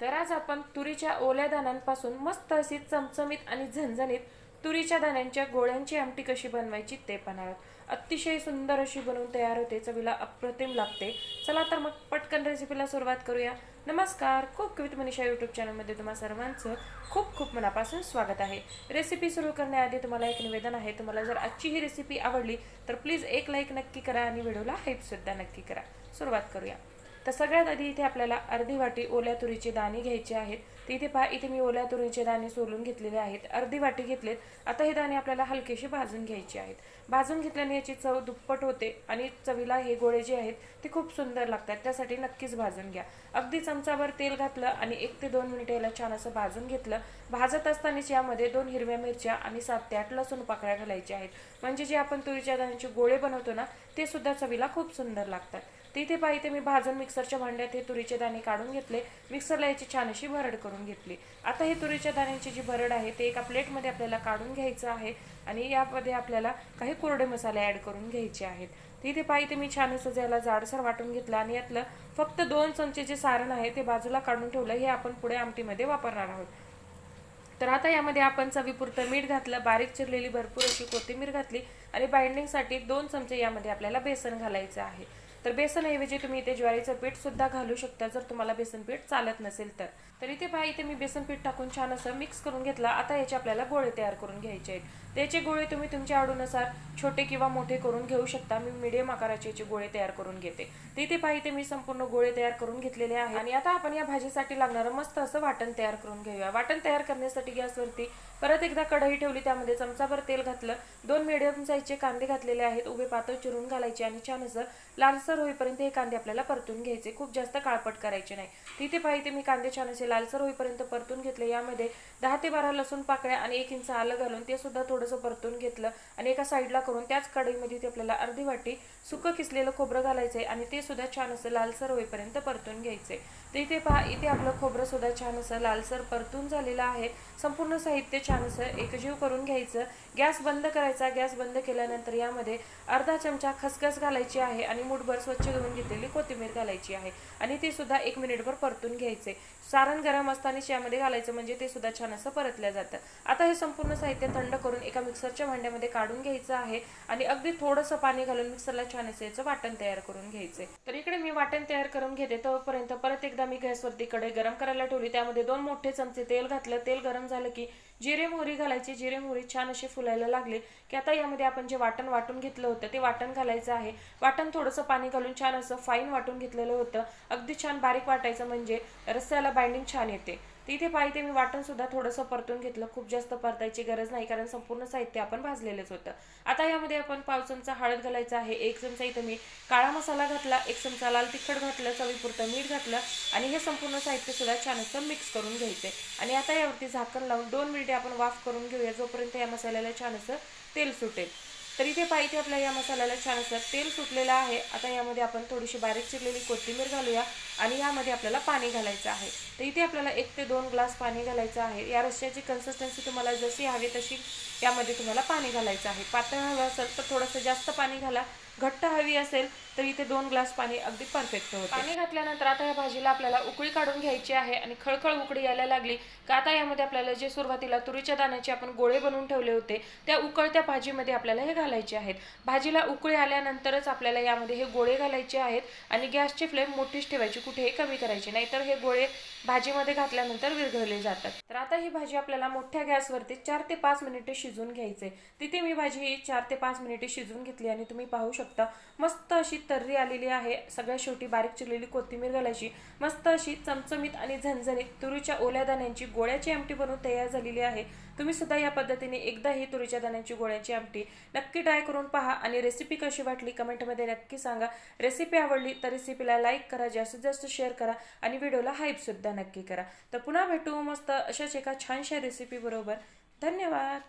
तर आज आपण तुरीच्या ओल्या दाण्यांपासून मस्त अशी चमचमीत आणि झणझणीत तुरीच्या दाण्यांच्या गोळ्यांची आमटी कशी बनवायची ते पाहणार आहोत. अतिशय सुंदर अशी बनवून तयार होते चवीला अप्रतिम लागते. चला तर मग पटकन रेसिपीला सुरुवात करूया. नमस्कार खूप विथ मनीषा यूट्यूब चॅनलमध्ये तुम्हा सर्वांचं खूप खूप मनापासून स्वागत आहे. रेसिपी सुरू करण्याआधी तुम्हाला एक निवेदन आहे तुम्हाला जर आजची ही रेसिपी आवडली तर प्लीज एक लाईक नक्की करा आणि व्हिडिओला हाईपसुद्धा नक्की करा. सुरुवात करूया. तर सगळ्यात आधी इथे आपल्याला अर्धी वाटी ओल्या तुरीचे दाणे घ्यायचे आहेत. तर इथे पहा इथे मी ओल्या तुरीचे दाणे सोलून घेतलेले आहेत. अर्धी वाटी घेतलेत. आता हे दाणे आपल्याला हलकेसे भाजून घ्यायचे आहेत. भाजून घेतल्याने याची चव दुप्पट होते आणि चवीला हे गोळे जे आहेत ते खूप सुंदर लागतात. त्यासाठी नक्कीच भाजून घ्या. अगदी चमचाभर तेल घातलं आणि एक ते दोन मिनिटं याला छान असं भाजून घेतलं. भाजत असतानाच यामध्ये दोन हिरव्या मिरच्या आणि सात ते आठ लसूण पाकळ्या घालायच्या आहेत. म्हणजे जे आपण तुरीच्या दाण्याचे गोळे बनवतो ना ते सुद्धा चवीला खूप सुंदर लागतात. तिथे पाहिजे मी भाजून मिक्सरच्या भांड्यात हे तुरीचे दाणे काढून घेतले. मिक्सरला याची छान अशी भरड करून घेतली. आता हे तुरीच्या दाण्यांची जी भरड आहे ते एका प्लेटमध्ये आपल्याला काढून घ्यायचं आहे आणि यामध्ये आपल्याला काही कोरडे मसाले ॲड करून घ्यायचे आहेत. तिथे पाहिजे मी छान असं ज्याला जाडसर वाटून घेतलं आणि यातलं फक्त दोन चमचे जे सारण आहे ते बाजूला काढून ठेवलं हे आपण पुढे आमटीमध्ये वापरणार आहोत. तर आता यामध्ये आपण चवीपुरतं मीठ घातलं बारीक चिरलेली भरपूर अशी कोथिंबीर घातली आणि बाइंडिंगसाठी दोन चमचे यामध्ये आपल्याला बेसन घालायचं आहे. तर बेसनऐवजी तुम्ही इथे ज्वारीचं पीठ सुद्धा घालू शकता जर तुम्हाला बेसन पीठ चालत नसेल तर. तर इथे पहा इथे मी बेसन पीठ टाकून छान असं मिक्स करून घेतला. आता याचे आपल्याला गोळे तयार करून घ्यायचे आहेत. त्याचे गोळे तुम्ही तुमच्या आवडीनुसार छोटे किंवा मोठे करून घेऊ शकता. मी मिडियम आकाराचे याचे गोळे तयार करून घेते. तर इथे पहा इथे मी संपूर्ण गोळे तयार करून घेतलेले आहे आणि आता आपण या भाजीसाठी लागणारं मस्त असं वाटण तयार करून घेऊया. वाटण तयार करण्यासाठी गॅसवरती परत एकदा कढई ठेवली त्यामध्ये चमचाभर तेल घातलं. दोन मिडियम साईजचे कांदे घातलेले आहेत. उभे पातळ चिरून घालायचे आणि छान असं लालसर होईपर्यंत हे कांदे आपल्याला परतून घ्यायचे. खूप जास्त काळपट करायचे नाही. तिथे पाहिजे मी कांदे छान असे लालसर होईपर्यंत परतून घेतले. यामध्ये दहा ते बारा लसूण पाकळ्या आणि एक इंच आलं घालून ते सुद्धा थोडंसं परतून घेतलं आणि एका साईडला करून त्याच कढईमध्ये ते आपल्याला अर्धी वाटी सुकं किसलेलं खोबरं घालायचंय आणि ते सुद्धा छान असं लालसर होईपर्यंत परतून घ्यायचंय. तर इथे पहा इथे आपलं खोबरं सुद्धा छान असं लालसर परतून झालेलं आहे. संपूर्ण साहित्य छान असं एकजीव करून घ्यायचं. गॅस बंद करायचा. गॅस बंद केल्यानंतर यामध्ये अर्धा चमचा खसखस घालायची आहे आणि मुठभर स्वच्छ धुवून घेतलेली कोथिंबीर घालायची आहे. आणि ते सुद्धा एक मिनिटभर परतून घ्यायचे. सारण गरम असतानाच यामध्ये घालायचं म्हणजे ते सुद्धा छान असं परतल्या जातं. आता हे संपूर्ण साहित्य थंड करून एका मिक्सरच्या भांड्यामध्ये काढून घ्यायचं आहे आणि अगदी थोडंसं पाणी घालून मिक्सरला छान असं याचं वाटण तयार करून घ्यायचे. तर इकडे मी वाटण तयार करून घेते. तोपर्यंत परत एकदा मी गॅसवरती कडे गरम करायला ठेवली. त्यामध्ये दोन मोठे चमचे तेल घातलं. तेल गरम झालं की जिरे मोहरी घालायची. जिरे मोहरी छान अशी फुलायला लागले की आता यामध्ये आपण जे वाटण वाटून घेतलं होतं ते वाटण घालायचं आहे. वाटण थोडंसं पाणी घालून छान असं फाईन वाटून घेतलेलं होतं. अगदी छान बारीक वाटायचं म्हणजे रस्स्याला बाइंडिंग छान येते. तिथे पाहिजे मी वाटण सुद्धा थोडंसं परतून घेतलं. खूप जास्त परतायची गरज नाही कारण संपूर्ण साहित्य आपण भाजलेलंच होतं. आता यामध्ये आपण पाव चमचा हळद घालायचा आहे. एक चमचा इथं मी काळा मसाला घातला एक चमचा लाल तिखट घातलं चवीपुरतं मीठ घातलं आणि हे संपूर्ण साहित्य सुद्धा छान असं मिक्स करून घ्यायचं आणि आता यावरती झाकण लावून दोन मिनिटे आपण वाफ करून घेऊया जोपर्यंत या मसाल्याला छान असं तेल सुटेल. तर इथे पाहिजे आपल्या या मसाल्याला छान असं तेल सुटलेलं आहे. आता यामध्ये आपण थोडीशी बारीक चिरलेली कोथिंबीर घालूया आणि यामध्ये आपल्याला पाणी घालायचं आहे. तर इथे आपल्याला एक ते दोन ग्लास पाणी घालायचं आहे. या रश्श्याची कन्सिस्टन्सी तुम्हाला जशी हवी तशी यामध्ये तुम्हाला पाणी घालायचं आहे. पातळ हवं असेल तर थोडंसं जास्त पाणी घाला. घट्ट हवी असेल तर इथे दोन ग्लास पाणी अगदी परफेक्ट होतं. पाणी घातल्यानंतर आता या भाजीला आपल्याला उकळी काढून घ्यायची आहे आणि खळखळ उकळी यायला लागली का आता यामध्ये आपल्याला जे सुरुवातीला तुरीच्या दाण्याचे आपण गोळे बनवून ठेवले होते त्या उकळत्या भाजीमध्ये आपल्याला हे घालायचे आहेत. भाजीला उकळी आल्यानंतरच आपल्याला यामध्ये हे गोळे घालायचे आहेत आणि गॅसची फ्लेम मोठीच ठेवायची कुठेही कमी करायची नाहीतर हे गोळे भाजीमध्ये घातल्यानंतर विरघळले जातात. तर आता ही भाजी आपल्याला मोठ्या गॅसवरती चार ते पाच मिनिटे शिजून घ्यायचे. तिथे मी भाजी ही चार ते पाच मिनिटे शिजून घेतली आणि तुम्ही पाहू शकता मस्त अशी तर्री आलेली आहे. सगळ्या शेवटी बारीक चिरलेली कोथिंबीर घालायची. मस्त अशी चमचमीत आणि झणझणीत तुरीच्या ओल्या दाण्यांची गोळ्याची आमटी बनवून तयार झालेली आहे. तुम्ही सुद्धा या पद्धतीने एकदा ही तुरीच्या दाण्याची गोळ्याची आमटी नक्की ट्राय करून पहा आणि रेसिपी कशी वाटली कमेंटमध्ये नक्की सांगा. रेसिपी आवडली तर रेसिपीला लाईक करा जास्तीत जास्त शेअर करा आणि व्हिडिओला हाईपसुद्धा नक्की करा. तर पुन्हा भेटू मस्त अशाच एका छानशा रेसिपीबरोबर धन्यवाद.